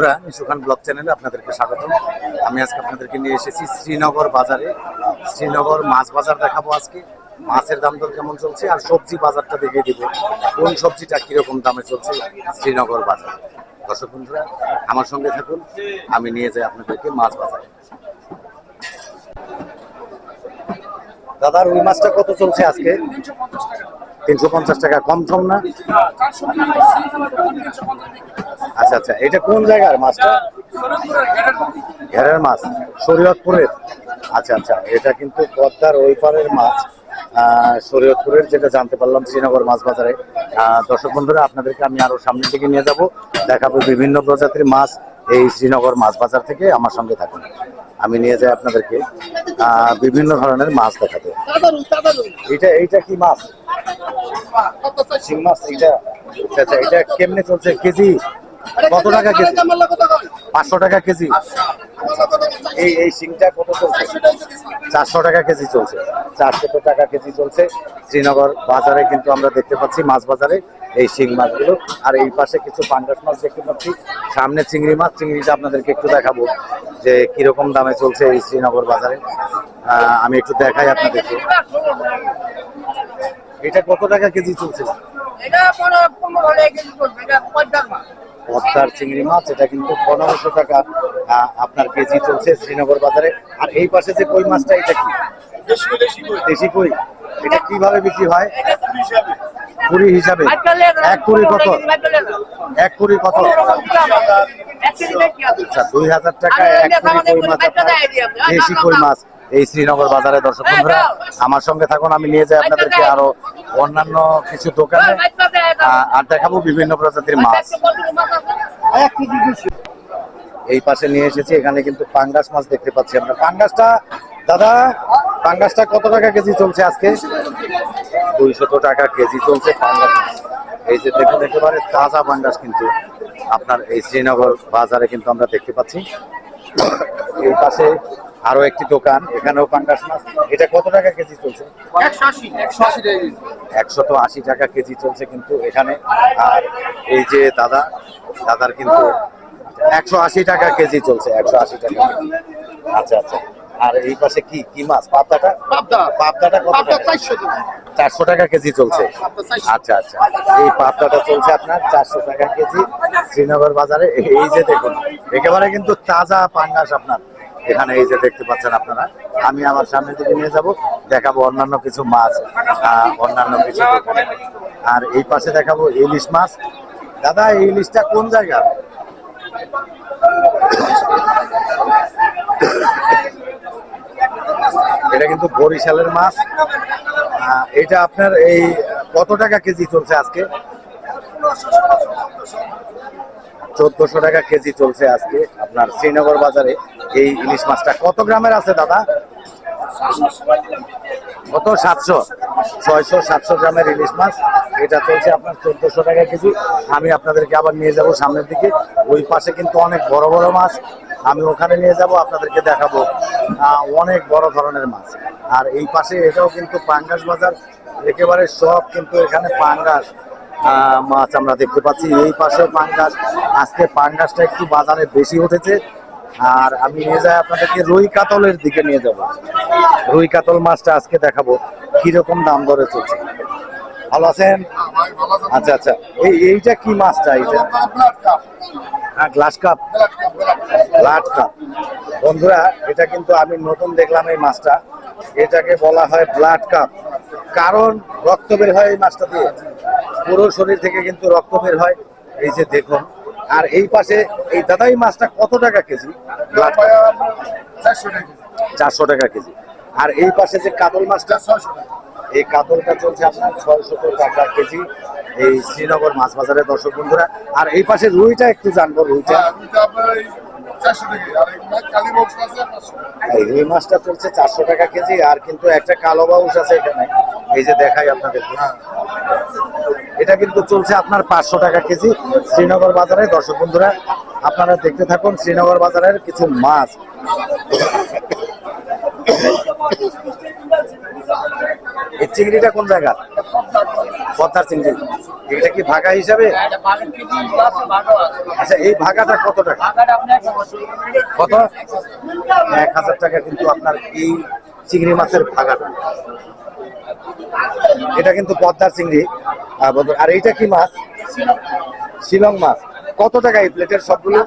বন্ধুরা সুখান ব্লগ চ্যানেলে আপনাদেরকে স্বাগত আমি আজকে আপনাদেরকে নিয়ে এসেছি শ্রীনগর বাজারে। শ্রীনগর মাছ বাজার দেখাবো আজকে। মাছের দাম দর কেমন চলছে আর সবজি বাজারটা দেখিয়ে দিব। কোন সবজিটা কীরকম দামে চলছে শ্রীনগর বাজার। দর্শক বন্ধুরা, আমার সঙ্গে থাকুন। আমি নিয়ে যাই আপনাদেরকে মাছ বাজারে। দাদা, রুই মাছটা কত চলছে আজকে? তিনশো পঞ্চাশ টাকা। কম সম না? আচ্ছা আচ্ছা এটা কোন জায়গার মাছটা? ঘেরের মাছ শরীয়তপুরের। আচ্ছা আচ্ছা এটা কিন্তু পদ্মার ওই পারের মাছ শরীয়তপুরের যেটা জানতে পারলাম শ্রীনগর মাছ বাজারে। দর্শক বন্ধুরা আপনাদেরকে আমি আরও সামনের দিকে নিয়ে যাব। দেখাবো বিভিন্ন প্রজাতির মাছ এই শ্রীনগর মাছ বাজার থেকে। আমার সঙ্গে থাকুন। আমি নিয়ে যাই আপনাদেরকে। বিভিন্ন ধরনের মাছ দেখাতে। এটা এইটা কি মাছ। শিং মাছ এইটা। আচ্ছা আচ্ছা এটা কেমনে চলছে? কেজি? কত টাকা কেজি? পাঁচশো টাকা কেজি। এই এই শিংটা কত চলছে? চারশো টাকা কেজি চলছে। চারশো টাকা কেজি চলছে। শ্রীনগর বাজারে কিন্তু আমরা দেখতে পাচ্ছি মাছ বাজারে এই শিং মাছগুলো। আর এই পাশে কিছু পাঙ্গাস মাছ দেখতে পাচ্ছি। সামনে চিংড়ি মাছ। চিংড়িটা আপনাদেরকে একটু দেখাবো যে কীরকম দামে চলছে এই শ্রীনগর বাজারে। আমি একটু দেখাই আপনাদেরকে। এটা কত টাকা কেজি চলছে? এটা পনেরো পনেরো হলে কেজি পড়বে এটা পঞ্চাশ পদ্মার চিংড়ি মাছ, এটা কিন্তু পনেরোশো টাকা আপনার কেজি চলছে শ্রীনগর বাজারে। আর এই পাশে যে কই মাছটা, এটা কি? দেশি কই। এটা কীভাবে বিক্রি হয়? কুড়ি হিসাবে। এক কুড়ি কত? এক কুড়ি কত? আচ্ছা দুই হাজার টাকা এক কুড়ি কই মাছ দেশি কই মাছ। এই শ্রীনগর বাজারে দর্শক বন্ধুরা আমার সঙ্গে থাকুন আমি নিয়ে যাই আপনাদেরকে আরও অন্যান্য কিছু দোকানে। আর দেখাবো বিভিন্ন প্রজাতির মাছ। এই পাশে নিয়ে এসেছি এখানে কিন্তু পাঙ্গাস মাছ দেখতে পাচ্ছি আমরা। পাঙ্গাসটা দাদা পাঙ্গাসটা কত টাকা কেজি চলছে আজকে? দুইশত টাকা কেজি চলছে পাঙ্গাস। এই যে দেখুন একেবারে তাজা পাঙ্গাস কিন্তু আপনার এই শ্রীনগর বাজারে কিন্তু আমরা দেখতে পাচ্ছি। এই পাশে আরও একটি দোকান এখানেও পাঙ্গাস মাছ। এটা কত টাকা কেজি চলছে? একশো একশো আশি টাকা কেজি। আশি টাকা কেজি চলছে কিন্তু এখানে। আর এই যে দাদা দাদার কিন্তু একশো আশি টাকা কেজি চলছে একশো আশি টাকা আচ্ছা আচ্ছা। আর এই পাশে কি কি মাছ? পাবদাটা? পাবদা। পাবদাটা কত টাকা? চারশো টাকা। কেজি চলছে। আচ্ছা আচ্ছা। এই পাবদাটা চলছে আপনার চারশো টাকা কেজি। শ্রীনগর বাজারে। এই- এই যে দেখুন একেবারে কিন্তু তাজা পাঙ্গাস আপনার। এখানে এই যে দেখতে পাচ্ছেন আপনারা, আমি আমার সামনে দিকে নিয়ে যাব, দেখাবো অন্যান্য কিছু মাছ অন্যান্য কিছু আর এই পাশে দেখাবো ইলিশ মাছ। দাদা, এই ইলিশটা কোন জায়গা? এটা কিন্তু বরিশালের মাছ। এটা আপনার এই কত টাকা কেজি চলছে আজকে? চোদ্দশো টাকা কেজি চলছে আজকে আপনার শ্রীনগর বাজারে। এই ইলিশ মাছটা কত গ্রামের আছে দাদা? কত? সাতশো। ছয়শো, সাতশো গ্রামের ইলিশ মাছ। এটা চলছে আপনার চোদ্দশো টাকা কেজি। আমি আপনাদেরকে আবার নিয়ে যাব সামনের দিকে। ওই পাশে কিন্তু অনেক বড় বড় মাছ। আমি ওখানে নিয়ে যাব, আপনাদেরকে দেখাবো। অনেক বড় ধরনের মাছ। আর এই পাশে এটাও কিন্তু পাঙ্গাস বাজার। একেবারে সব কিন্তু এখানে পাঙ্গাস মাছ আমরা দেখতে পাচ্ছি। এই পাশে পাঙ্গাস। আজকে পাঙ্গাসটা একটু বাজারে বেশি উঠেছে। আর আমি নিয়ে যাই আপনাদেরকে রুই কাতলের দিকে নিয়ে যাব। রুই কাতল মাছটা আজকে দেখাবো, কীরকম দাম দরে চলছে। ভালো আছেন? আচ্ছা আচ্ছা। এই, এইটা কি মাছটা এইটা? হ্যাঁ গ্লাস কাপ। Blood carp. বন্ধুরা, এটা কিন্তু আমি নতুন দেখলাম এই মাছটা। এটাকে বলা হয় ব্লাড কাপ। কারণ রক্ত বের হয় এই মাছটা দিয়ে। পুরো শরীর থেকে কিন্তু রক্ত বের হয়। এই যে দেখুন আর এই পাশে এই দাদা এই মাছটা কত টাকা কেজি? চারশো টাকা কেজি। আর এই পাশে যে কাতল মাছটা ছয়শো টাকা। এই কাতলটা চলছে আপনার ছয়শত টাকা কেজি। এই শ্রীনগর মাছ বাজারে দর্শক বন্ধুরা আর এই পাশে রুইটা একটু জানব রুইটা। হ্যাঁ, এই রুই মাছটা চলছে চারশো টাকা কেজি আর কিন্তু একটা কালো বাউস আছে এখানে। এই যে দেখাই আপনাদের এটা কিন্তু চলছে আপনার পাঁচশো টাকা কেজি। শ্রীনগর বাজারে, দর্শক বন্ধুরা, আপনারা দেখতে থাকুন শ্রীনগর বাজারের কিছু মাছ। এই চিংড়িটা কোন জায়গার পদ্মার চিংড়ি। এটা কি ভাগা হিসাবে? আচ্ছা এই ভাগাটা কত টাকা? কত? এক হাজার টাকা কিন্তু আপনার এই চিংড়ি মাছের ভাগাটা। এটা কিন্তু পদ্মার চিংড়ি। আর এইটা কি মাছ? শিলং মাছ। কত টাকা এই প্লেটের সবগুলো?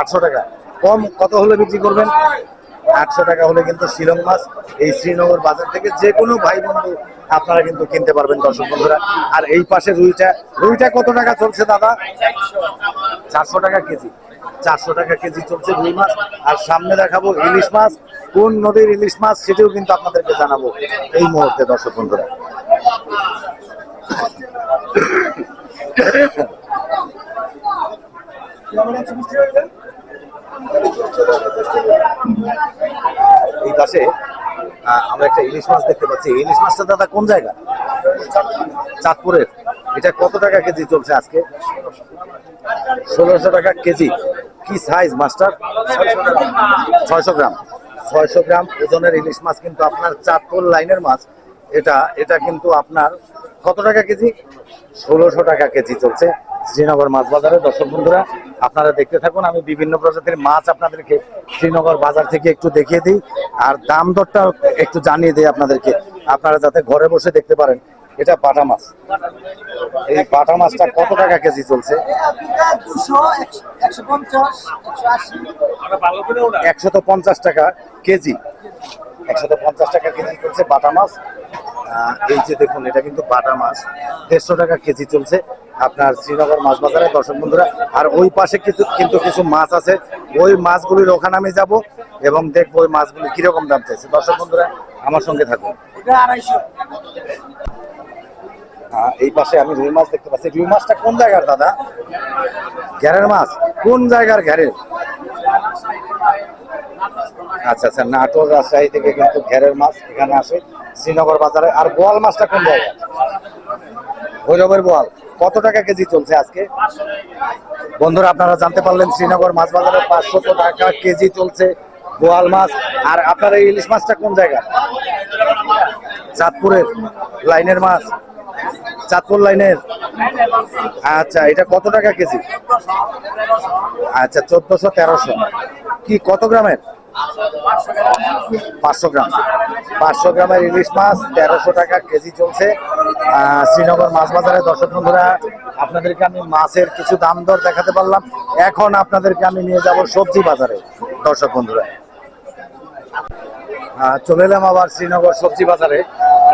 আটশো টাকা। কম কত হলে বিক্রি করবেন? আটশো টাকা হলে কিন্তু শিলং মাছ এই শ্রীনগর বাজার থেকে যে কোনো ভাই বন্ধু আপনারা কিন্তু কিনতে পারবেন, দর্শক বন্ধুরা। আর এই পাশে রুইটা। রুইটা কত টাকা চলছে দাদা? চারশো টাকা কেজি। চারশো টাকা কেজি চলছে রুই মাছ। আর সামনে দেখাবো ইলিশ মাছ। কোন নদীর ইলিশ মাছ সেটাও কিন্তু আপনাদেরকে জানাব এই মুহূর্তে, দর্শক বন্ধুরা। এই পাশে আমরা একটা ইলিশ মাছ দেখতে পাচ্ছি। ইলিশ মাছটা দাদা কোন জায়গা? চাঁদপুরের। এটা কত টাকা কেজি চলছে আজকে? ষোলোশো টাকা কেজি। কি সাইজ মাছটার? ছয়শো গ্রাম। ছয়শো গ্রাম ওজনের ইলিশ মাছ কিন্তু আপনার চাঁদপুর লাইনের মাছ। এটা এটা কিন্তু আপনার কত টাকা কেজি? ষোলোশো টাকা কেজি চলছে। শ্রীনগর মাছ বাজারে। দর্শক বন্ধুরা আপনারা দেখতে থাকুন, আমি বিভিন্ন প্রজাতির মাছ আপনাদেরকে শ্রীনগর বাজার থেকে একটু দেখিয়ে দিই। আর দাম দরটা একটু জানিয়ে দিই আপনাদেরকে। আপনারা যাতে ঘরে বসে দেখতে পারেন, এটা বাটা মাছ। এই বাটা মাছটা কত টাকা কেজি চলছে? একশো একশত পঞ্চাশ টাকা কেজি। একশত পঞ্চাশ টাকা কেজি চলছে বাটা মাছ। এই যে দেখুন এটা কিন্তু বাটা মাছ। দেড়শো টাকা কেজি চলছে আপনার শ্রীনগর মাছ বাজারে দর্শক বন্ধুরা। আর ওই পাশে কিছু কিন্তু কিছু মাছ আছে। ওই মাছগুলির ওখানে আমি যাব এবং দেখব ওই মাছগুলি কীরকম দাম চাইছে। দর্শক বন্ধুরা আমার সঙ্গে থাকুন। এই পাশে আমি রুই মাছ দেখতে পাচ্ছি। রুই মাছটা কোন জায়গার দাদা? ঘেরের মাছ। কোন জায়গার ঘেরের আচ্ছা আচ্ছা নাটোর রাজশাহী থেকে কিন্তু ঘেরের মাছ এখানে আসে। শ্রীনগর বাজারে। আর বোয়াল মাছটা কোন জায়গা ভৈরবের বোয়াল। কত টাকা কেজি চলছে আজকে? বন্ধুরা, আপনারা জানতে পারলেন, শ্রীনগর মাছ বাজারে পাঁচশো টাকা কেজি চলছে বোয়াল মাছ। আর আপনার এই ইলিশ মাছটা কোন জায়গা চাঁদপুরের লাইনের মাছ। চাঁদপুর লাইনের? আচ্ছা এটা কত টাকা কেজি? আচ্ছা চোদ্দশো, তেরোশো। কি, কত গ্রামের? পাঁচশো গ্রাম। পাঁচশো গ্রামের ইলিশ মাছ তেরোশো টাকা কেজি চলছে। শ্রীনগর মাছ বাজারে দর্শক বন্ধুরা আপনাদেরকে আমি মাছের কিছু দাম দর দেখাতে পারলাম। এখন আপনাদেরকে আমি নিয়ে যাব সবজি বাজারে দর্শক বন্ধুরা। চলে এলাম আবার শ্রীনগর সবজি বাজারে।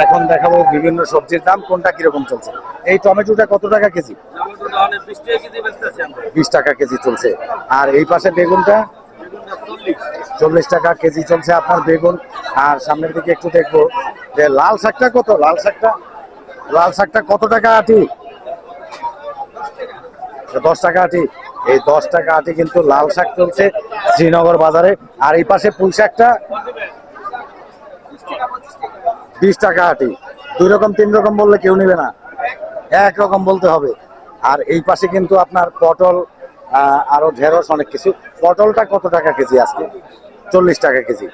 এখন দেখাবো বিভিন্ন সবজির দাম কোনটা কীরকম চলছে। এই টমেটোটা কত টাকা কেজি? বিশ টাকা কেজি চলছে। আর এই পাশে বেগুনটা? চল্লিশ টাকা কেজি চলছে আপনার বেগুন। আর সামনের দিকে একটু দেখব যে লাল শাকটা কত? লাল শাকটা? লাল শাকটা কত টাকা আটি? দশ টাকা আটি। এই দশ টাকা আটি কিন্তু লাল শাক চলছে শ্রীনগর বাজারে। আর এই পাশে পুঁই শাকটা বিশ টাকা আটি। দুই রকম, তিন রকম বললে কেউ নেবে না। এক রকম বলতে হবে। আর এই পাশে কিন্তু আপনার পটল আরও ঢেঁড়স অনেক কিছু। পটলটা কত টাকা কেজি আজকে? চল্লিশ টাকা কেজি।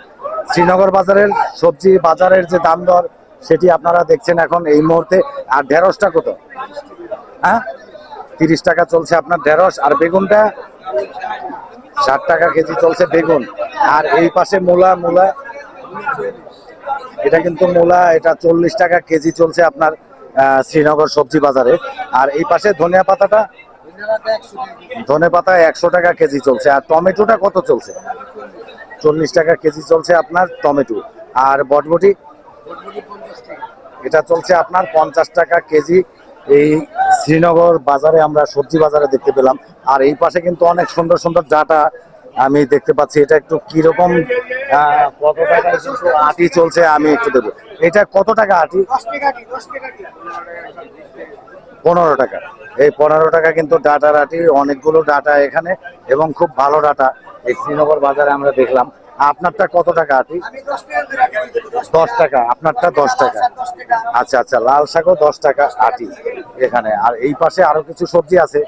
শ্রীনগর বাজারের সবজি বাজারের যে দাম দর, সেটি আপনারা দেখছেন এখন এই মুহূর্তে। আর ঢেঁড়সটা কত? হ্যাঁ? তিরিশ টাকা চলছে আপনার ঢেঁড়স। আর বেগুনটা? ষাট টাকা কেজি চলছে বেগুন। আর এই পাশে মূলা মূলা। এটা কিন্তু মূলা, এটা চল্লিশ টাকা কেজি চলছে আপনার শ্রীনগর সবজি বাজারে। আর এই পাশে ধনিয়া পাতাটা? ধনে পাতা একশো টাকা কেজি চলছে। আর টমেটোটা কত চলছে? চল্লিশ টাকা কেজি চলছে আপনার টমেটো। আর বটবটি? এটা চলছে আপনার পঞ্চাশ টাকা কেজি। এই শ্রীনগর বাজারে আমরা সবজি বাজারে দেখতে পেলাম। আর এই পাশে কিন্তু অনেক সুন্দর সুন্দর ডাটা আমি দেখতে পাচ্ছি। এটা একটু কীরকম কত টাকা আটি চলছে আমি একটু দেবো এটা কত টাকা আটি? পনেরো টাকা। এই পনেরো টাকা কিন্তু ডাটার আটি, অনেকগুলো ডাটা এখানে এবং খুব ভালো ডাটা। এই শ্রীনগর বাজারে আমরা দেখলাম। আপনারটা কত টাকা আটি দশ টাকা আপনারটা দশ টাকা। আচ্ছা আচ্ছা লাল শাকও দশ টাকা আটি এখানে। আর এই পাশে আরও কিছু সবজি আছে।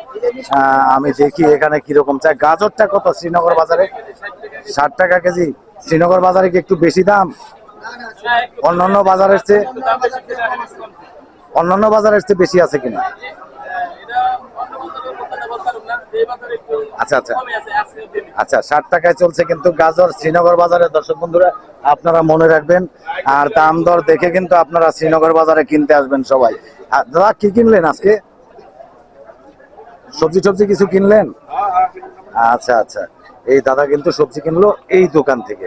আহ, আমি দেখি এখানে কীরকম চাই গাজরটা কত শ্রীনগর বাজারে? ষাট টাকা কেজি। শ্রীনগর বাজারে কি একটু বেশি দাম? অন্যান্য বাজারের চেয়ে অন্যান্য বাজারের চেয়ে বেশি আছে কিনা? আচ্ছা আচ্ছা। আচ্ছা ষাট টাকায় চলছে কিন্তু গাজর শ্রীনগর বাজারে। দর্শক বন্ধুরা, আপনারা মনে রাখবেন, আর দাম দর দেখে কিন্তু আপনারা শ্রীনগর বাজারে কিনতে আসবেন সবাই। দাদা, কি কিনলেন আজকে? সবজি টবজি কিছু কিনলেন? আচ্ছা আচ্ছা। এই দাদা কিন্তু সবজি কিনলো এই দোকান থেকে।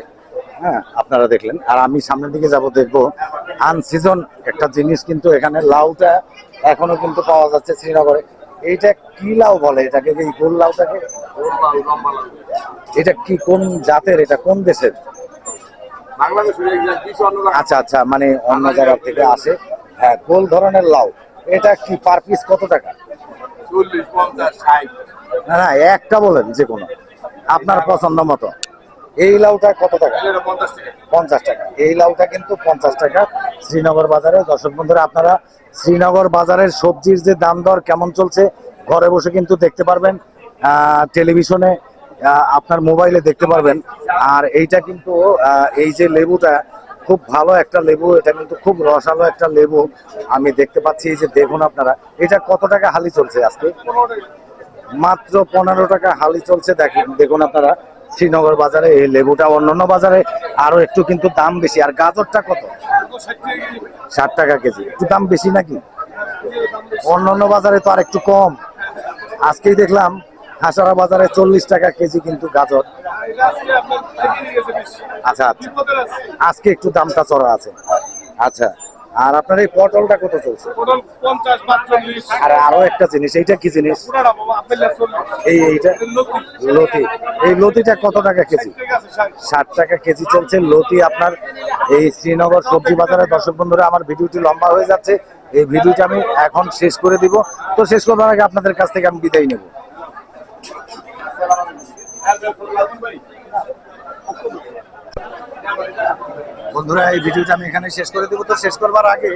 হ্যাঁ আপনারা দেখলেন। আর আমি সামনের দিকে যাব, দেখব। আনসিজন একটা জিনিস কিন্তু এখানে, লাউটা এখনও কিন্তু পাওয়া যাচ্ছে শ্রীনগরে। এইটা কি লাউ বলে? এটাকে এই গোল লাউটাকে? এটা কি কোন জাতের? এটা কোন দেশের? আচ্ছা আচ্ছা মানে অন্য জায়গা থেকে আসে। হ্যাঁ গোল ধরনের লাউ। এটা কি পার পিস কত টাকা? না না একটা বলেন যে কোনো। আপনার পছন্দ মতো। এই লাউটা কত টাকা? পঞ্চাশ টাকা। এই লাউটা কিন্তু পঞ্চাশ টাকা। শ্রীনগর বাজারে দর্শক বন্ধুরা আপনারা শ্রীনগর বাজারের সবজির যে দাম দর কেমন চলছে ঘরে বসে কিন্তু দেখতে পারবেন। টেলিভিশনে আপনার মোবাইলে দেখতে পারবেন। আর এইটা কিন্তু এই যে লেবুটা খুব ভালো একটা লেবু এটা কিন্তু খুব রসালো একটা লেবু। আমি দেখতে পাচ্ছি এই যে দেখুন আপনারা এটা কত টাকা হালি চলছে আজকে? মাত্র পনেরো টাকা হালি চলছে দেখেন দেখুন আপনারা। শ্রীনগর বাজারে, এই লেবুটা অন্যান্য বাজারে আরও একটু কিন্তু দাম বেশি। আর গাজরটা কত? ষাট টাকা কেজি। একটু দাম বেশি নাকি? অন্যান্য বাজারে তো আর একটু কম। আজকেই দেখলাম হাসারা বাজারে চল্লিশ টাকা কেজি কিন্তু গাজর। আচ্ছা আচ্ছা। আজকে একটু দামটা চড়া আছে। আচ্ছা। আর আপনার এই পটলটা কত চলছে? আর আরও একটা জিনিস এইটা কি জিনিস? এই এইটা? লতি। এই লতিটা কত টাকা কেজি? ষাট টাকা ষাট। ষাট টাকা কেজি চলছে। লতি আপনার এই শ্রীনগর সবজি বাজারে দর্শক বন্ধুরা আমার ভিডিওটি লম্বা হয়ে যাচ্ছে। এই ভিডিওটা আমি এখন শেষ করে দিব। তো শেষ করবার আগে আপনাদের কাছ থেকে আমি বিদায় নেব। বন্ধুরা, এই ভিডিওটা আমি এখানে শেষ করে দিব। তো শেষ করবার আগে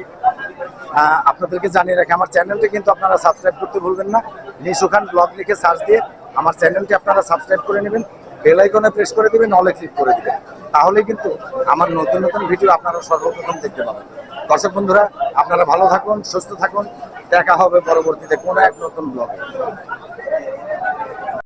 আপনাদেরকে জানিয়ে রাখি, আমার চ্যানেলটি কিন্তু আপনারা সাবস্ক্রাইব করতে ভুলবেন না। নিশুখান ব্লগ লিখে সার্চ দিয়ে আমার চ্যানেলটি আপনারা সাবস্ক্রাইব করে নেবেন। বেল আইকনে প্রেস করে দিবেন, অলে ক্লিক করে দেবেন। তাহলে কিন্তু আমার নতুন নতুন ভিডিও আপনারা সর্বপ্রথম দেখতে পাবেন। দর্শক বন্ধুরা, আপনারা ভালো থাকুন, সুস্থ থাকুন। দেখা হবে পরবর্তীতে কোনো এক নতুন ব্লগে।